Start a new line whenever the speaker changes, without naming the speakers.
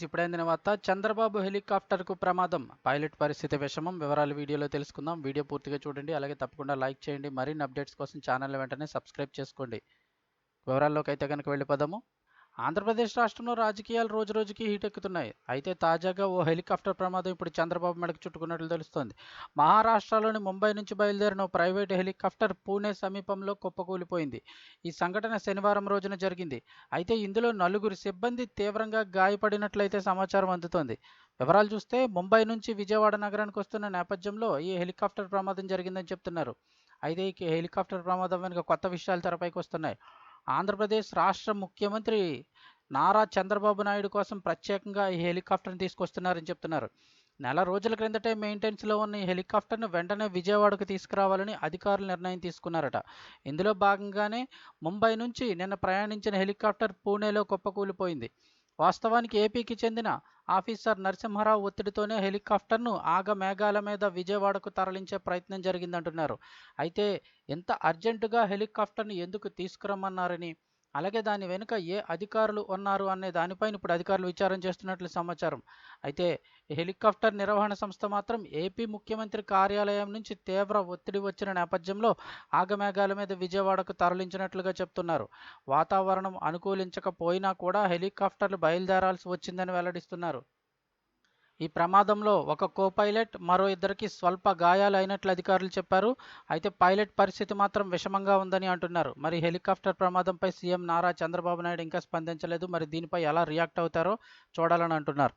ఇప్పుడైందిన తర్వాత చంద్రబాబు హెలికాప్టర్కు ప్రమాదం. పైలట్ పరిస్థితి విషమం. వివరాలు వీడియోలో తెలుసుకుందాం. వీడియో పూర్తిగా చూడండి. అలాగే తప్పకుండా లైక్ చేయండి. మరిన్ని అప్డేట్స్ కోసం ఛానల్ వెంటనే సబ్స్క్రైబ్ చేసుకోండి. వివరాల్లోకి అయితే కనుక వెళ్ళిపోదాము. ఆంధ్రప్రదేశ్ రాష్ట్రంలో రాజకీయాలు రోజు రోజుకి హీట్ ఎక్కుతున్నాయి అయితే తాజాగా ఓ హెలికాప్టర్ ప్రమాదం ఇప్పుడు చంద్రబాబు మెడకు చుట్టుకున్నట్లు తెలుస్తోంది. మహారాష్ట్రలోని ముంబై నుంచి బయలుదేరిన ప్రైవేట్ హెలికాప్టర్ పూణే సమీపంలో కుప్పకూలిపోయింది. ఈ సంఘటన శనివారం రోజున జరిగింది. అయితే ఇందులో నలుగురు సిబ్బంది తీవ్రంగా గాయపడినట్లయితే సమాచారం అందుతోంది. వివరాలు చూస్తే ముంబై నుంచి విజయవాడ నగరానికి వస్తున్న నేపథ్యంలో ఈ హెలికాప్టర్ ప్రమాదం జరిగిందని చెప్తున్నారు. అయితే ఈ హెలికాప్టర్ ప్రమాదం వెనుక కొత్త విషయాలు తెరపైకి వస్తున్నాయి. ఆంధ్రప్రదేశ్ రాష్ట్ర ముఖ్యమంత్రి నారా చంద్రబాబు నాయుడు కోసం ప్రత్యేకంగా ఈ హెలికాప్టర్ని తీసుకొస్తున్నారని చెప్తున్నారు. నెల రోజుల క్రిందటే మెయింటెనెన్స్లో ఉన్న ఈ హెలికాప్టర్ను వెంటనే విజయవాడకు తీసుకురావాలని అధికారులు నిర్ణయం తీసుకున్నారట. ఇందులో భాగంగానే ముంబై నుంచి నిన్న ప్రయాణించిన హెలికాప్టర్ పూణేలో కుప్పకూలిపోయింది. వాస్తవానికి ఏపీకి చెందిన ఆఫీసర్ నరసింహారావు ఒత్తిడితోనే హెలికాప్టర్ను ఆగ మేఘాల మీద విజయవాడకు తరలించే ప్రయత్నం జరిగిందంటున్నారు. అయితే ఎంత అర్జెంటుగా హెలికాప్టర్ను ఎందుకు తీసుకురమ్మన్నారని అలాగే దాని వెనుక ఏ అధికారులు ఉన్నారు అనే దానిపైన ఇప్పుడు అధికారులు విచారణ చేస్తున్నట్లు సమాచారం. అయితే హెలికాప్టర్ నిర్వహణ సంస్థ మాత్రం ఏపీ ముఖ్యమంత్రి కార్యాలయం నుంచి తీవ్ర ఒత్తిడి వచ్చిన నేపథ్యంలో ఆగమేఘాల మీద విజయవాడకు తరలించినట్లుగా చెప్తున్నారు. వాతావరణం అనుకూలించకపోయినా కూడా హెలికాప్టర్లు బయలుదేరాల్సి వచ్చిందని వెల్లడిస్తున్నారు. ఈ ప్రమాదంలో ఒక కో పైలట్ మరో ఇద్దరికి స్వల్ప గాయాలు అయినట్లు అధికారులు చెప్పారు. అయితే పైలట్ పరిస్థితి మాత్రం విషమంగా ఉందని అంటున్నారు. మరి హెలికాప్టర్ ప్రమాదంపై సీఎం నారా చంద్రబాబు నాయుడు ఇంకా స్పందించలేదు. మరి దీనిపై ఎలా రియాక్ట్ అవుతారో చూడాలని అంటున్నారు.